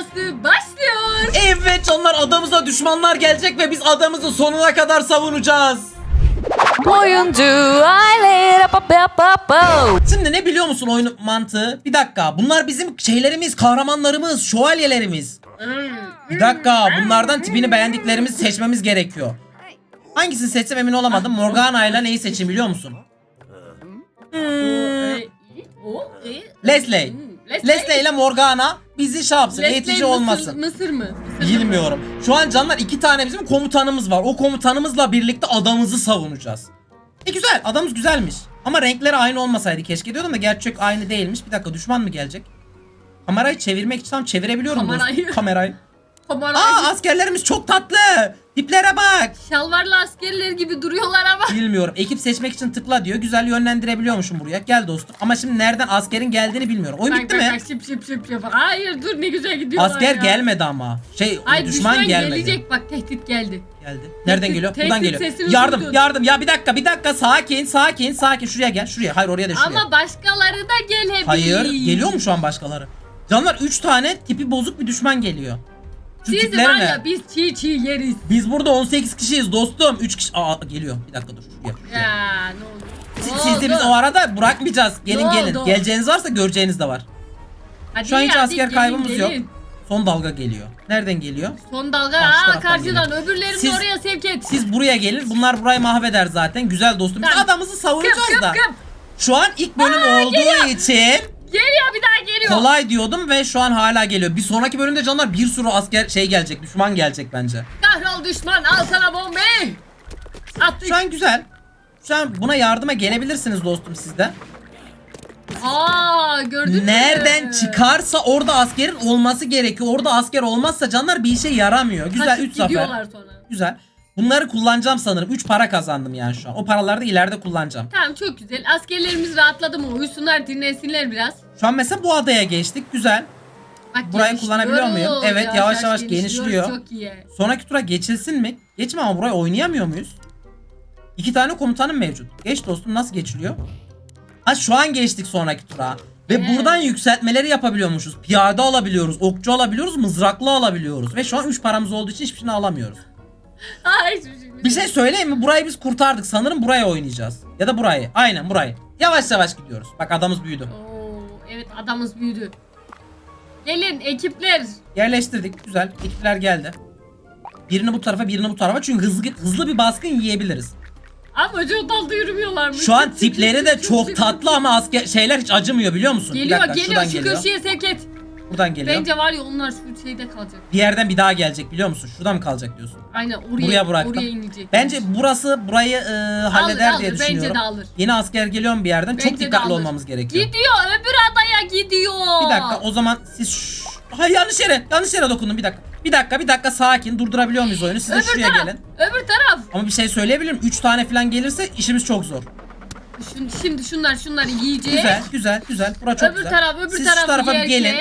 savunması başlıyor. Evet canlar adamıza düşmanlar gelecek ve biz adamızı sonuna kadar savunacağız. Oyuncu aile. Şimdi ne biliyor musun oyunun mantığı? Bir dakika bunlar bizim şeylerimiz, kahramanlarımız, şövalyelerimiz. Bir dakika bunlardan tipini beğendiklerimizi seçmemiz gerekiyor. Hangisini seçsem emin olamadım. Morgana ile neyi seçeyim biliyor musun? Hmm, o, e, Leslie. Leslie. Leslie ile Morgana bizi şey yapsın, Leslie eğitici Mısır- olmasın. Mısır mı? Mısır mı? Bilmiyorum. Şu an canlar iki tane bizim komutanımız var. O komutanımızla birlikte adamımızı savunacağız. E güzel. Adamımız güzelmiş. Ama renkleri aynı olmasaydı keşke diyordum da gerçek aynı değilmiş. Bir dakika düşman mı gelecek? Kamerayı çevirmek için tam çevirebiliyorum Kamerayı. Kamerayı. Aa askerlerimiz çok tatlı. Tiplere bak. Şalvarlı askerler gibi duruyorlar ama. Bilmiyorum. Ekip seçmek için tıkla diyor. Güzel yönlendirebiliyormuşum buraya. Gel dostum. Ama şimdi nereden askerin geldiğini bilmiyorum. Oyun bitti mi? şıp şıp şıp şıp. Hayır dur ne güzel gidiyorlar Asker ya. gelmedi ama. Şey Ay düşman, gelmedi. gelecek bak tehdit geldi. Geldi. Nereden Tehdit- geliyor? tehdit Buradan geliyor. sesini Yardım, duydun. yardım. Ya bir dakika, bir dakika. Sakin, sakin, sakin. Şuraya gel. Şuraya. Hayır oraya da şuraya. Ama başkaları da gelebilir. Hayır. Geliyor mu şu an başkaları? Canlar 3 tane tipi bozuk bir düşman geliyor. Siz var ne? ya biz çiğ çiğ yeriz. Biz burada 18 kişiyiz dostum. 3 kişi. Aa geliyor. Bir dakika dur. Şuraya. Ya ne oldu? Siz, Ne siz de biz o arada bırakmayacağız. Gelin Ne gelin. oldu? Geleceğiniz varsa göreceğiniz de var. Hadi Şu an hiç hadi asker gelin, kaybımız yok. gelin. Son dalga geliyor. Nereden geliyor? Son dalga aa karşıdan geliyor. öbürlerini Siz- oraya sevk et. Siz buraya gelin. Bunlar burayı mahveder zaten. Güzel dostum. Biz Tamam. adamımızı Kıp savunacağız kıp da. kıp. Şu an ilk bölüm Aa, olduğu geliyor. için Geliyor bir daha geliyor. kolay diyordum ve şu an hala geliyor. Bir sonraki bölümde canlar bir sürü asker şey gelecek, düşman gelecek bence. Kahrol düşman al sana bombayı. Attık. Şu an güzel. Şu an buna yardıma gelebilirsiniz dostum siz de. Aa gördün mü? Nereden çıkarsa orada askerin olması gerekiyor. Orada asker olmazsa canlar bir işe yaramıyor. Güzel Kaçıp 3 zafer. gidiyorlar sonra. Güzel. Bunları kullanacağım sanırım. 3 para kazandım yani şu an. O paraları da ileride kullanacağım. Tamam çok güzel. Askerlerimiz rahatladı mı? Uyusunlar dinlensinler biraz. Şu an mesela bu adaya geçtik. Güzel. Bak Burayı kullanabiliyor muyum? Evet, yavaş yavaş genişliyor. Çok iyi. Sonraki tura geçilsin mi? Geçme ama burayı oynayamıyor muyuz? İki tane komutanım mevcut. Geç dostum nasıl geçiliyor? Ha şu an geçtik sonraki tura. Ve Evet. buradan yükseltmeleri yapabiliyormuşuz. Piyade alabiliyoruz, okçu alabiliyoruz, mızraklı alabiliyoruz. Ve şu an 3 paramız olduğu için hiçbir şeyini alamıyoruz. Ay hiçbir şey Bir şey söyleyeyim mi? Burayı biz kurtardık. Sanırım buraya oynayacağız. Ya da burayı. Aynen burayı. Yavaş yavaş gidiyoruz. Bak adamız büyüdü. Oo, evet adamız büyüdü. Gelin ekipler. Yerleştirdik. Güzel. Ekipler geldi. Birini bu tarafa, birini bu tarafa. Çünkü hızlı hızlı bir baskın yiyebiliriz. Ama çok tatlı yürümüyorlarmış. Şu an tipleri de çok tatlı ama asker şeyler hiç acımıyor biliyor musun? Bir Geliyor dakika, geliyor şuradan şu geliyor. köşeye sevk et. Buradan geliyor. Bence var ya onlar şu şeyde kalacak. Bir yerden bir daha gelecek biliyor musun? Şuradan mı kalacak diyorsun? Aynen oraya, Buraya bıraktım. oraya inecek. Bence burası burayı e, halleder alır, diye bence düşünüyorum. de alır. Yeni asker geliyor mu bir yerden? Bence Çok de dikkatli alır. olmamız gerekiyor. Gidiyor öbür adaya gidiyor. Bir dakika o zaman siz şş- Hayır yanlış yere yanlış yere dokundum bir dakika. Bir dakika bir dakika sakin durdurabiliyor muyuz oyunu? Siz de Öbür şuraya taraf. gelin. Öbür taraf. Ama bir şey söyleyebilirim. 3 tane falan gelirse işimiz çok zor. Şun- şimdi şunlar şunları yiyecek. Güzel güzel güzel. Bura çok Öbür güzel. taraf, öbür Siz taraf şu tarafa bir gelin.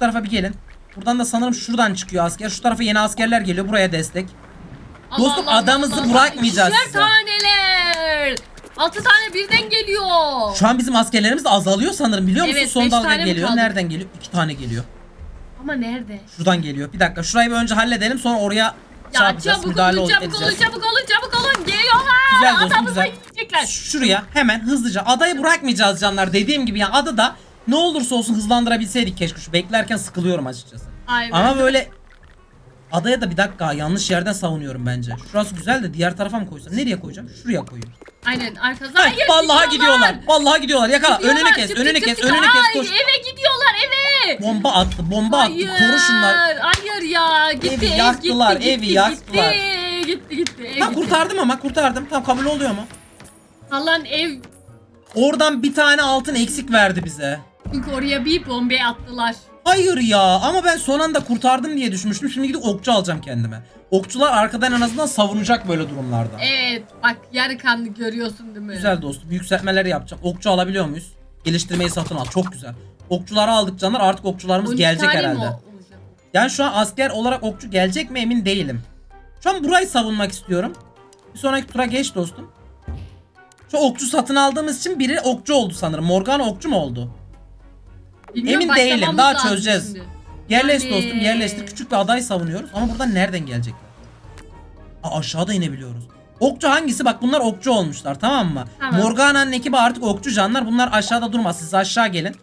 Tarafa bir gelin. Buradan da sanırım şuradan çıkıyor asker. Şu tarafa yeni askerler geliyor. Buraya destek. Allah Dostum, Allah adamızı Allah bırakmayacağız size. taneler. Altı tane birden geliyor. Şu an bizim askerlerimiz de azalıyor sanırım biliyor musun? Evet, Son beş dalga tane mi geliyor. kaldı? Nereden geliyor? 2 tane geliyor. Ama nerede? Şuradan geliyor. Bir dakika şurayı bir önce halledelim sonra oraya şey Ya yapacağız. çabuk müdahale olun, ol- çabuk olun, edeceğiz. çabuk olun, çabuk olun. Geliyorlar. Güzel dostum, Adamıza güzel. gidecekler. Şuraya hemen hızlıca adayı bırakmayacağız canlar. Dediğim gibi yani adada ne olursa olsun hızlandırabilseydik keşke. Şu beklerken sıkılıyorum açıkçası. Aynen. Ama böyle adaya da bir dakika yanlış yerden savunuyorum bence. Şurası güzel de diğer tarafa mı koysam? Nereye koyacağım? Şuraya koyayım. Aynen arkası. Ay, Hayır, vallahi gidiyorlar. Vallahi gidiyorlar. Yakala. Gidiyorlar. Önünü kes. Çık, önünü çık, kes. çık, Önünü kes. Ay, Koş. Eve gidiyorlar eve. Bomba attı. Bomba attı. Hayır. Koru şunları. Hayır ya. Gitti Evi ev yaktılar, gitti, evi gitti, yaktılar. Gitti gitti gitti. Ev gitti. kurtardım ama kurtardım. Tam kabul oluyor mu? Allah'ın ev Oradan bir tane altın eksik verdi bize. Çünkü oraya bir bombe attılar. Hayır ya ama ben son anda kurtardım diye düşünmüştüm. Şimdi gidip okçu alacağım kendime. Okçular arkadan en azından savunacak böyle durumlarda. Evet bak yarı kanlı görüyorsun değil mi? Güzel dostum. Yükseltmeleri yapacağım. Okçu alabiliyor muyuz? Geliştirmeyi satın al. Çok güzel. Okçuları aldık canlar. Artık okçularımız 12 gelecek tane mi herhalde. olacak? Yani şu an asker olarak okçu gelecek mi emin değilim. Şu an burayı savunmak istiyorum. Bir sonraki tura geç dostum. Şu okçu satın aldığımız için biri okçu oldu sanırım. Morgana okçu mu oldu? Bilmiyorum, Emin değilim, daha lazım çözeceğiz. şimdi. Yerleştir Hadi. dostum yerleştir. Küçük bir aday savunuyoruz ama buradan nereden gelecekler? Aa, aşağıda inebiliyoruz. Okçu hangisi? Bak bunlar okçu olmuşlar tamam mı? Tamam. Morgana'nın ekibi artık okçu canlar. Bunlar aşağıda durmaz. Siz aşağı gelin.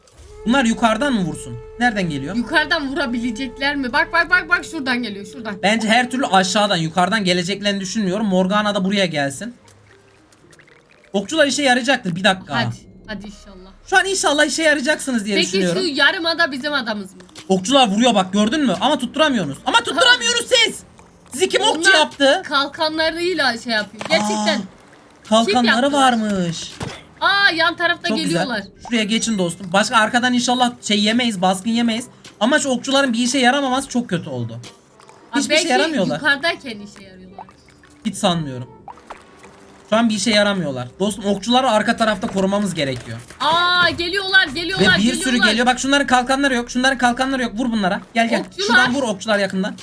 Bunlar yukarıdan mı vursun? Nereden geliyor? Yukarıdan vurabilecekler mi? Bak bak bak bak şuradan geliyor şuradan. Bence her türlü aşağıdan yukarıdan geleceklerini düşünmüyorum. Morgana da buraya gelsin. Okçular işe yarayacaktır. Bir dakika. Hadi. Hadi inşallah. Şu an inşallah işe yarayacaksınız diye Peki düşünüyorum. şu yarım ada bizim adamız mı? Okçular vuruyor bak gördün mü? Ama tutturamıyorsunuz. Ama tutturamıyoruz siz. Sizi kim okçu Onlar yaptı? Kalkanlarıyla şey yapıyor. Gerçekten. Aa, kalkanları varmış. Aa yan tarafta Çok geliyorlar. güzel. Şuraya geçin dostum. Başka arkadan inşallah şey yemeyiz, baskın yemeyiz. Ama şu okçuların bir işe yaramaması çok kötü oldu. Aa, Hiçbir belki şey yaramıyorlar. yukarıdayken işe yarıyorlar. Hiç sanmıyorum. Şu an bir işe yaramıyorlar. Dostum okçuları arka tarafta korumamız gerekiyor. Aa geliyorlar Ve geliyorlar bir geliyorlar. sürü geliyor. Bak şunların kalkanları yok. Şunların kalkanları yok. Vur bunlara. Gel gel. Okçular. Şuradan vur okçular yakından.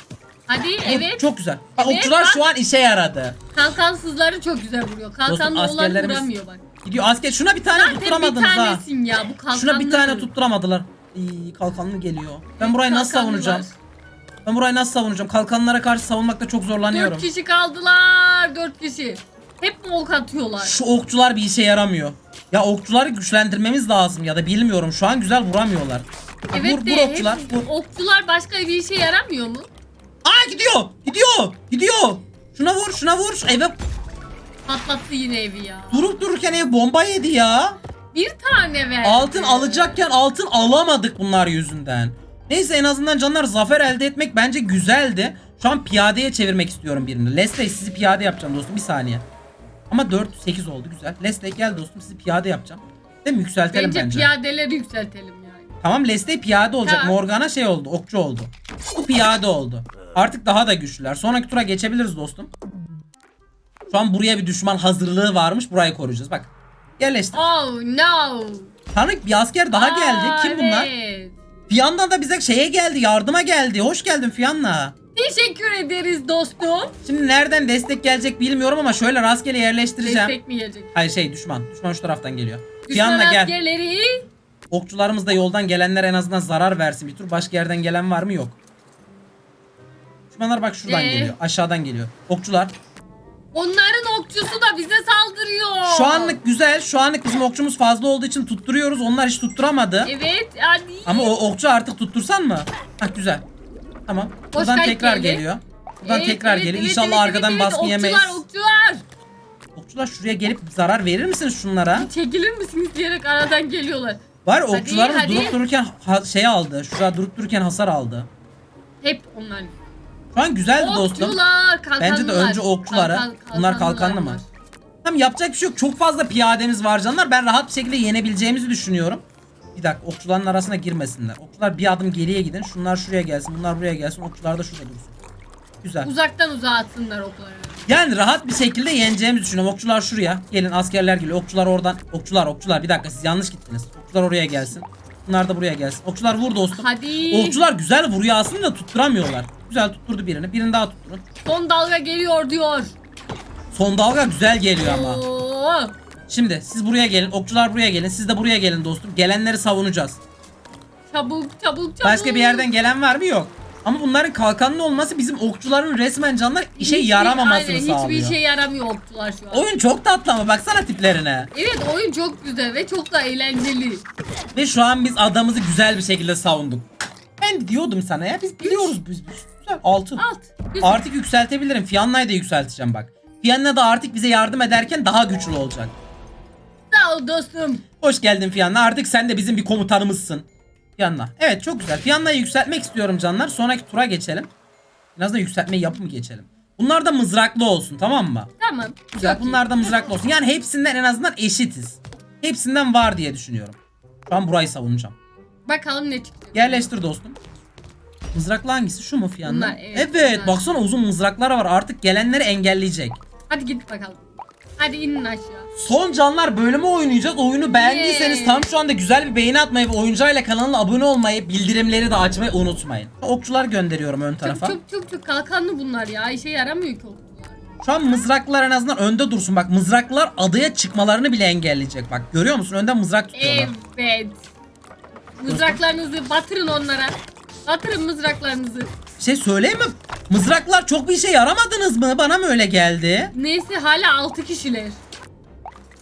Hadi Vur. evet. Çok güzel. Bak Evet, okçular bak. şu an işe yaradı. Kalkansızları çok güzel vuruyor. Kalkanlı olan askerlerimiz- vuramıyor bak. Gidiyor asker. Şuna bir tane Zaten bir tutturamadınız ha. tanesin ya bu kalkanlı. Şuna bir tane tutturamadılar. İyi kalkanlı geliyor. Ben burayı nasıl Kalkanlı savunacağım? var. Ben burayı nasıl savunacağım? Kalkanlara karşı savunmakta çok zorlanıyorum. Dört kişi kaldılar. Dört kişi. Hep mi ok atıyorlar? Şu okçular bir işe yaramıyor. Ya okçuları güçlendirmemiz lazım ya da bilmiyorum. Şu an güzel vuramıyorlar. Bak, Evet vur, de vur okçular. hep- Vur. okçular başka bir işe yaramıyor mu? Aa gidiyor. Gidiyor. Gidiyor. Şuna vur, şuna vur. Şu eve Patlattı yine evi ya. durup dururken ev bomba yedi ya. Bir tane verdi. Altın alacakken altın alamadık bunlar yüzünden. Neyse en azından canlar zafer elde etmek bence güzeldi. Şu an piyadeye çevirmek istiyorum birini. Leslie sizi piyade yapacağım dostum bir saniye. Ama 4 8 oldu güzel. Leslie gel dostum sizi piyade yapacağım. Değil mi? Yükseltelim Bence, bence. piyadeleri yükseltelim yani. Tamam Leslie piyade olacak. Tamam. Morgana şey oldu. Okçu oldu. Bu piyade oldu. Artık daha da güçlüler. Sonraki tura geçebiliriz dostum. Şu an buraya bir düşman hazırlığı varmış. Burayı koruyacağız. Bak. Yerleştir. Oh no. Tanık bir asker daha geldi. Aa, Kim bunlar? evet. Fiyanna da bize şeye geldi. Yardıma geldi. Hoş geldin Fiyanna. Teşekkür ederiz dostum. Şimdi nereden destek gelecek bilmiyorum ama şöyle rastgele yerleştireceğim. Destek mi gelecek? Hayır şey düşman. Düşman şu taraftan geliyor. Düşman gel. askerleri. Okçularımız da yoldan gelenler en azından zarar versin bir tur. Başka yerden gelen var mı? Yok. Düşmanlar bak şuradan Ee? geliyor. Aşağıdan geliyor. Okçular. Onların okçusu da bize saldırıyor. Şu anlık güzel. Şu anlık bizim okçumuz fazla olduğu için tutturuyoruz. Onlar hiç tutturamadı. Evet hadi. Ama o okçu artık tuttursan mı? Hah güzel. Tamam. Buradan kayıt tekrar geldi. geliyor. Buradan Evet, tekrar evet, geliyor. evet, İnşallah evet, arkadan evet, baskın evet. yemeyiz. Okçular okçular. Okçular şuraya gelip zarar verir misiniz şunlara? Çekilir misiniz diyerek aradan geliyorlar. Var okçularımız hadi. durup dururken ha- şey aldı. Şurada durup dururken hasar aldı. Hep onlar. Şu an güzeldi dostum. Okçular kalkanlılar. Bence de önce okçulara. Bunlar kalkanlı mı? Tamam yapacak bir şey yok. Çok fazla piyademiz var canlar. Ben rahat bir şekilde yenebileceğimizi düşünüyorum. Bir dakika okçuların arasına girmesinler. Okçular bir adım geriye gidin. Şunlar şuraya gelsin. Bunlar buraya gelsin. Okçular da şurada dursun. Güzel. Uzaktan uzağa atsınlar okları. Yani rahat bir şekilde yeneceğimizi düşünüyorum. Okçular şuraya. Gelin askerler geliyor. Okçular oradan. Okçular okçular. Bir dakika siz yanlış gittiniz. Okçular oraya gelsin. Bunlar da buraya gelsin. Okçular vur dostum. Hadi. Okçular güzel vuruyor aslında da tutturamıyorlar. Güzel tutturdu birini. Birini daha tutturun. Son dalga geliyor diyor. Son dalga güzel geliyor ama. Oo. Şimdi siz buraya gelin. Okçular buraya gelin. Siz de buraya gelin dostum. Gelenleri savunacağız. Çabuk çabuk çabuk. Başka bir yerden gelen var mı? Yok. Ama bunların kalkanlı olması bizim okçuların resmen canlar işe Hiçbir- yaramamasını aynen, sağlıyor. Hiçbir işe yaramıyor okçular şu an. Oyun çok tatlı ama baksana tiplerine. Evet oyun çok güzel ve çok da eğlenceli. Ve şu an biz adamızı güzel bir şekilde savunduk. Ben diyordum sana ya biz biliyoruz biz. biz. Güzel. 6. Alt. Güzel. Artık yükseltebilirim. Fiyanna'yı da yükselteceğim bak. Fiyanna da artık bize yardım ederken daha güçlü olacak. Sağ ol dostum. Hoş geldin Fiyanna. Artık sen de bizim bir komutanımızsın. Fiyanna. Evet çok güzel. Fiyanna'yı yükseltmek istiyorum canlar. Sonraki tura geçelim. En azından yükseltmeyi yapıp geçelim? Bunlar da mızraklı olsun tamam mı? Tamam. Güzel. Bunlar da mızraklı olsun. Yani hepsinden en azından eşitiz. Hepsinden var diye düşünüyorum. Şu an burayı savunacağım. Bakalım ne çıktı. Yerleştir dostum. Mızraklı hangisi? Şu mu Fiyanna? Bunlar, evet, evet bunlar. baksana uzun mızraklar var. Artık gelenleri engelleyecek. Hadi git bakalım. Hadi inin aşağı. Son canlar bölümü oynayacağız. Oyunu beğendiyseniz Yay. tam şu anda güzel bir beğeni atmayı ve oyuncayla kanalına abone olmayı, bildirimleri de açmayı unutmayın. Okçular gönderiyorum ön tarafa. Çok çok çok çok kalkanlı bunlar ya. İşe yaramıyor ki okçular. Şu an mızraklar en azından önde dursun. Bak mızraklar adaya çıkmalarını bile engelleyecek. Bak görüyor musun? Önden mızrak tutuyorlar. Evet. Mızraklarınızı batırın onlara. Batırın mızraklarınızı. Şey söyleyeyim mi? Mızraklar çok bir işe yaramadınız mı? Bana mı öyle geldi? Neyse hala 6 kişiler.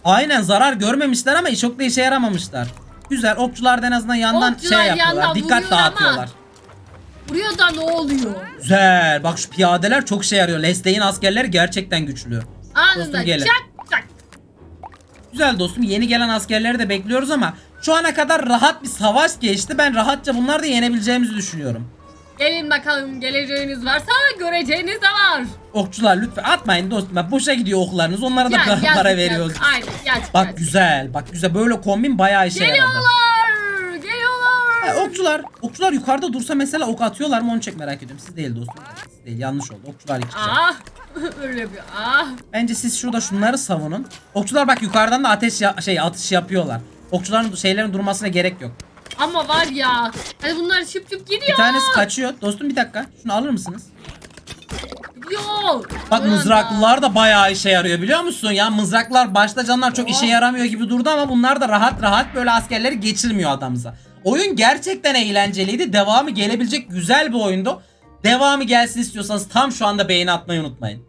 Aynen zarar görmemişler ama çok da işe yaramamışlar. Güzel okçular da en azından yandan Okçular şey yapıyorlar. yandan Dikkat vuruyor ama- dağıtıyorlar. Buraya da ne oluyor? Güzel. Bak şu piyadeler çok işe yarıyor. Lesley'in askerleri gerçekten güçlü. Anında Dostum gelin. çak çak. Güzel dostum yeni gelen askerleri de bekliyoruz ama şu ana kadar rahat bir savaş geçti. Ben rahatça bunları da yenebileceğimizi düşünüyorum. Gelin bakalım geleceğiniz varsa göreceğiniz de var. Okçular lütfen atmayın dostum. Bak boşa gidiyor oklarınız. Onlara da Ya, para, yazık, para yazık. veriyoruz. Aynen yazık, Bak yazık. güzel. Bak güzel. Böyle kombin bayağı işe yaradı. Geliyorlar. Geliyorlar. Ha, okçular, okçular yukarıda dursa mesela ok atıyorlar mı onu çok merak ediyorum. Siz değil dostum. Siz değil. Yanlış oldu. Okçular iki kişi. Ah. Öyle bir ah. Bence siz şurada şunları savunun. Okçular bak yukarıdan da ateş ya- şey atış yapıyorlar. Okçuların şeylerin durmasına gerek yok. Ama var ya. Hani bunlar şıp şıp gidiyor. Bir tanesi kaçıyor. Dostum bir dakika. Şunu alır mısınız? Gidiyor. Bak mızraklılar da bayağı işe yarıyor biliyor musun? Ya mızraklar başta canlar çok işe yaramıyor gibi durdu ama bunlar da rahat rahat böyle askerleri geçirmiyor adamıza. Oyun gerçekten eğlenceliydi. Devamı gelebilecek güzel bir oyundu. Devamı gelsin istiyorsanız tam şu anda beğeni atmayı unutmayın.